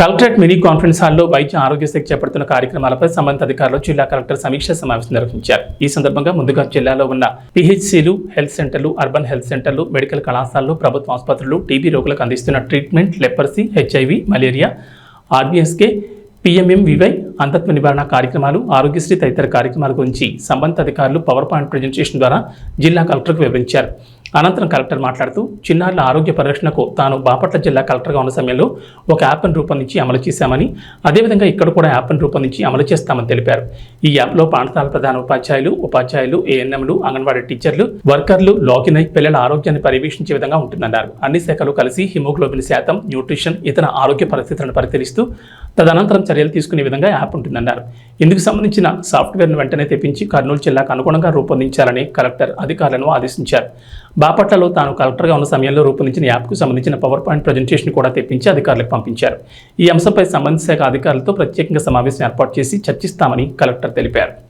Collectorate mini conference హాల్లో వైద్య ఆరోగ్య శాఖ చేపడుతున్న కార్యక్రమాలపై సంబంధిత అధికారులు జిల్లా కలెక్టర్ సమీక్ష సమావేశం నిర్వహించారు. ఈ సందర్భంగా ముందుగా జిల్లాలో ఉన్న పిహెచ్సిలు హెల్త్ సెంటర్లు అర్బన్ హెల్త్ సెంటర్లు మెడికల్ కళాశాలలు ప్రభుత్వ ఆసుపత్రులు టీబీ రోగులకు అందిస్తున్న treatment leprosy HIV malaria RBSK PMMVY అంతత్వ నివారణ కార్యక్రమాలు ఆరోగ్యశ్రీ తదితర కార్యక్రమాల గురించి సంబంధిత అధికారులు పవర్ పాయింట్ ప్రజెంటేషన్ ద్వారా జిల్లా కలెక్టర్కు వివరించారు. అనంతరం కలెక్టర్ మాట్లాడుతూ చిన్నారుల ఆరోగ్య పరిరక్షణకు తాను బాపట్ల జిల్లా కలెక్టర్గా ఉన్న సమయంలో ఒక యాప్ను రూపొందించి అమలు చేశామని అదేవిధంగా ఇక్కడ కూడా యాప్ను రూపొందించి అమలు చేస్తామని తెలిపారు. ఈ యాప్లో పాఠశాల ప్రధాన ఉపాధ్యాయులు ఉపాధ్యాయులు ఏఎన్ఎంలు అంగన్వాడీ టీచర్లు వర్కర్లు లాగిన్ అయి పిల్లల ఆరోగ్యాన్ని పర్యవేక్షించే విధంగా ఉంటుందన్నారు అన్ని శాఖలు కలిసి హిమోగ్లోబిన్ శాతం న్యూట్రిషన్ ఇతర ఆరోగ్య పరిస్థితులను పరిశీలిస్తూ తదనంతరం చర్యలు తీసుకునే విధంగా యాప్ ఉంటుందన్నారు. ఇందుకు సంబంధించిన సాఫ్ట్వేర్ను వెంటనే తెప్పించి కర్నూలు జిల్లాకు అనుగుణంగా రూపొందించాలని కలెక్టర్ అధికారులను ఆదేశించారు. బాపట్లలో తాను కలెక్టర్గా ఉన్న సమయంలో రూపొందించిన యాప్కు సంబంధించిన పవర్ పాయింట్ ప్రజెంటేషన్ కూడా తెప్పించి అధికారులకు పంపించారు. ఈ అంశంపై సంబంధిత శాఖ అధికారులతో ప్రత్యేకంగా సమావేశం ఏర్పాటు చేసి చర్చిస్తామని కలెక్టర్ తెలిపారు.